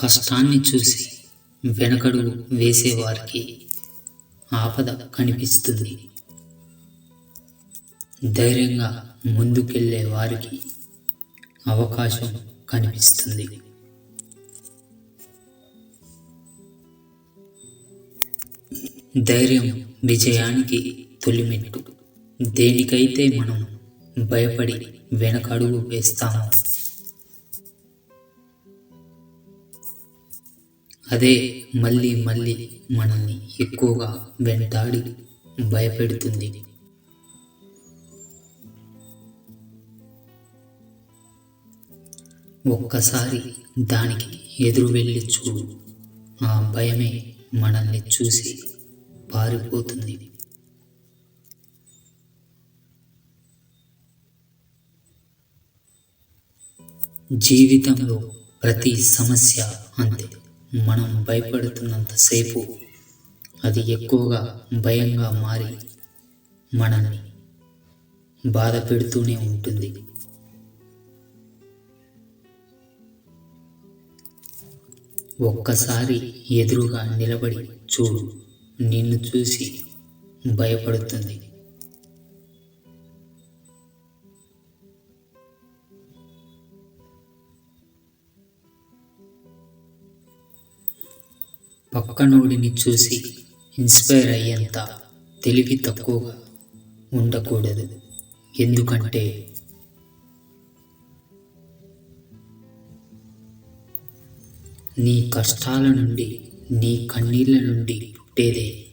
కష్టాన్ని చూసి వెనకడుగు వేసేవారికి ఆపద కనిపిస్తుంది. ధైర్యంగా ముందుకెళ్ళే వారికి అవకాశం కనిపిస్తుంది. ధైర్యం విజయానికి తొలిమెట్టు. దేనికైతే మనం భయపడి వెనకడుగు వేస్తామో అదే మళ్ళీ మళ్ళీ మనల్ని ఎక్కువగా వెంటాడి భయపెడుతుంది. ఒక్కసారి దానికి ఎదురు వెళ్ళి చూడు. ఆ భయమే మనల్ని చూసి పారిపోతుంది. జీవితంలో ప్రతి సమస్య అంతే. మనం భయపడుతున్నంతసేపు అది ఎక్కువగా భయంగా మారి మనల్ని బాధ పెడుతూనే ఉంటుంది. ఒక్కసారి ఎదురుగా నిలబడి చూడు. నిన్ను చూసి భయపడుతుంది. పక్కనోడిని చూసి ఇన్స్పైర్ అయ్యేంత తెలివి తక్కువగా ఉండకూడదు. ఎందుకంటే నీ కష్టాల నుండి నీ కన్నీళ్ళ నుండి పుట్టేదే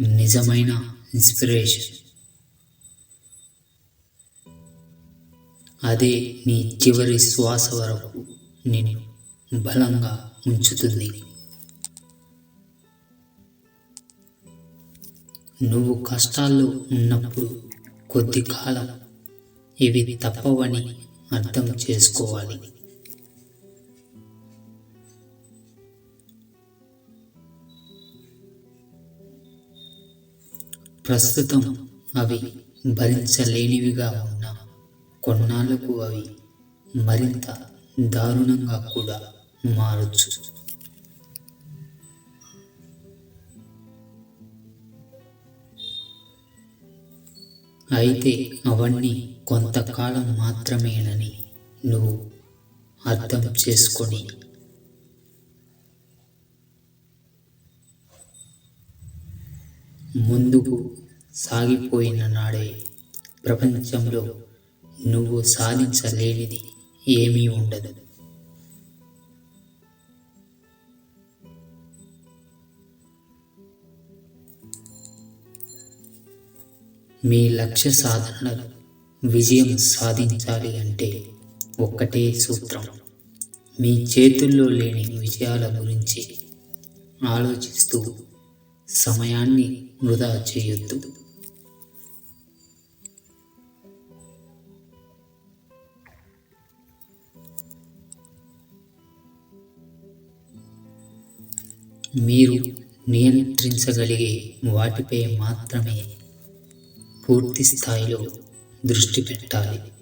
నిజమైన ఇన్స్పిరేషన్ అదే నీ చివరి శ్వాస వరకు నిన్ను బలంగా ఉంచుతుంది. నువ్వు కష్టాల్లో ఉన్నప్పుడు కొద్ది కాలం ఇవి తప్పవని అర్థం చేసుకోవాలి. ప్రస్తుతం అవి భరించలేనివిగా ఉన్న కొన్నాళ్ళకు అవి మరింత దారుణంగా కూడా మారచ్చు. అయితే అవన్నీ కొంతకాలం మాత్రమేనని నువ్వు అర్థం చేసుకొని. ముందుకు సాగిపోయిన నాడే ప్రపంచంలో నువ్వు సాధించలేనిది ఏమీ ఉండదు. మీ లక్ష్య సాధనలో విజయం సాధించాలి అంటే ఒక్కటే సూత్రం. మీ చేతుల్లో లేని విజయాల గురించి ఆలోచిస్తూ సమయాన్ని వృధా చేయొద్దు. మీరు నియంత్రించగలిగే వాటిపై మాత్రమే పూర్తి స్థాయిలో దృష్టి పెట్టాలి.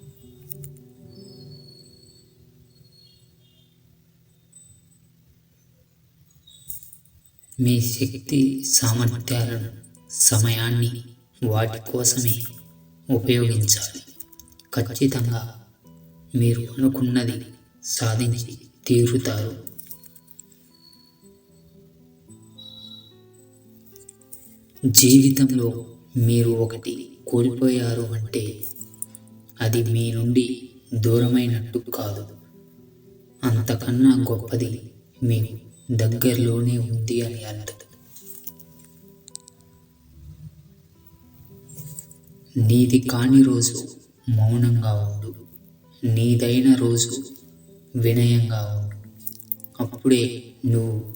మీ శక్తి సామర్థ్యాలను సమయాన్ని వాటి కోసమే ఉపయోగించాలి. ఖచ్చితంగా మీరు అనుకున్నది సాధించి తీరుతారు. జీవితంలో మీరు ఒకటి కోల్పోయారు అంటే అది మీ నుండి దూరమైనట్టు కాదు. అంతకన్నా గొప్పది మీకు దగ్గరలోనే ఉంది అని అర్థం. నీది కాని రోజు మౌనంగా ఉండు. నీదైన రోజు వినయంగా ఉండు. అప్పుడే నువ్వు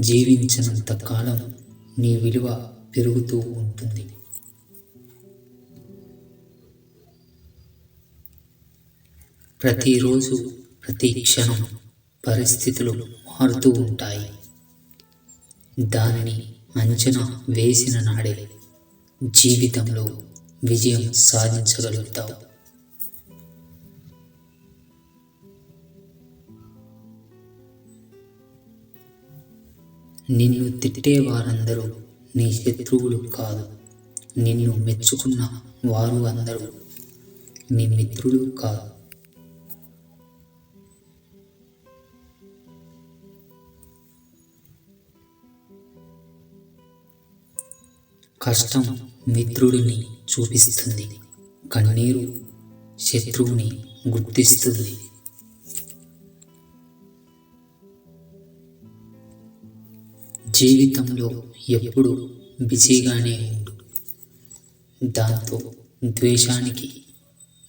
జీవించినంత కాలం నీ విలువ పెరుగుతూ ఉంటుంది. ప్రతిరోజు ప్రతి క్షణం పరిస్థితులు మారుతూ ఉంటాయి. దానిని అంచనా వేసిన నాడే జీవితంలో విజయం సాధించగలుగుతావు. నిన్ను తిట్టే వారందరూ నీ శత్రువులు కాదు. నిన్ను మెచ్చుకున్న వారు అందరూ నీ మిత్రులు కాదు. కష్టం మిత్రుడిని చూపిస్తుంది. కన్నీరు శత్రువుని గుర్తిస్తుంది. జీవితంలో ఎప్పుడు బిజీగానే ఉండు. దాంతో ద్వేషానికి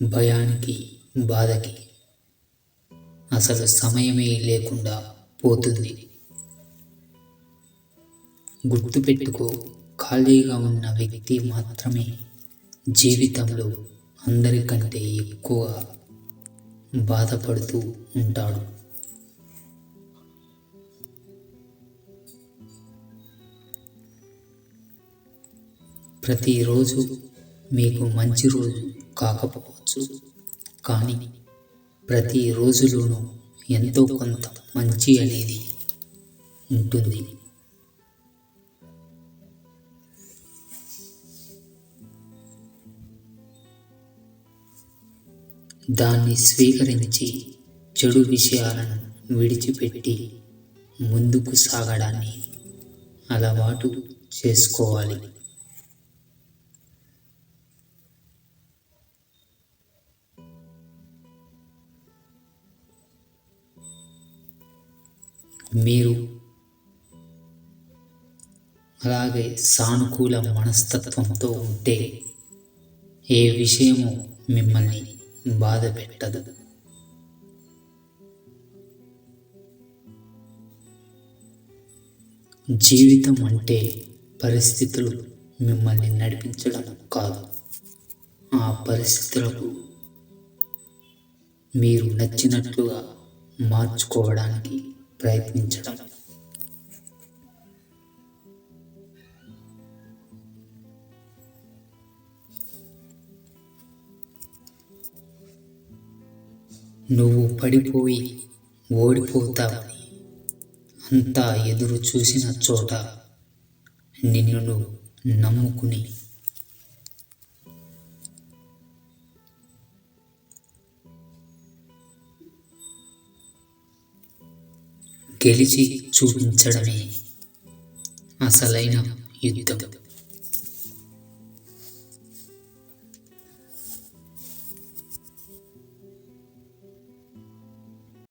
భయానికి బాధకి అసలు సమయమే లేకుండా పోతుంది. గుర్తుపెట్టుకో ఖాళీగా ఉన్న వ్యక్తి మాత్రమే జీవితంలో అందరికంటే ఎక్కువ బాధపడుతూ ఉంటాడు. ప్రతిరోజు మీకు మంచి రోజు కాకపోవచ్చు. కానీ ప్రతి రోజులోనూ ఎంతో కొంత మంచి అనేది ఉంటుంది. దాన్ని స్వీకరించి చెడు విషయాలను విడిచిపెట్టి ముందుకు సాగడాన్ని అలవాటు చేసుకోవాలి. మీరు అలాగే సానుకూల మనస్తత్వంతో ఉంటే ఏ విషయము మిమ్మల్ని బాధ పెట్టదు. జీవితం అంటే పరిస్థితులు మిమ్మల్ని నడిపించడం కాదు. ఆ పరిస్థితులకు మీరు నచ్చినట్లుగా మార్చుకోవడానికి ప్రయత్నించడం. నువ్వు పడిపోయి ఓడిపోతావు. అంతా ఎదురు చూసిన చోట నిన్ను నువ్వు నమ్ముకుని గెలిచి చూపించడమే. అసలైన యుద్ధం.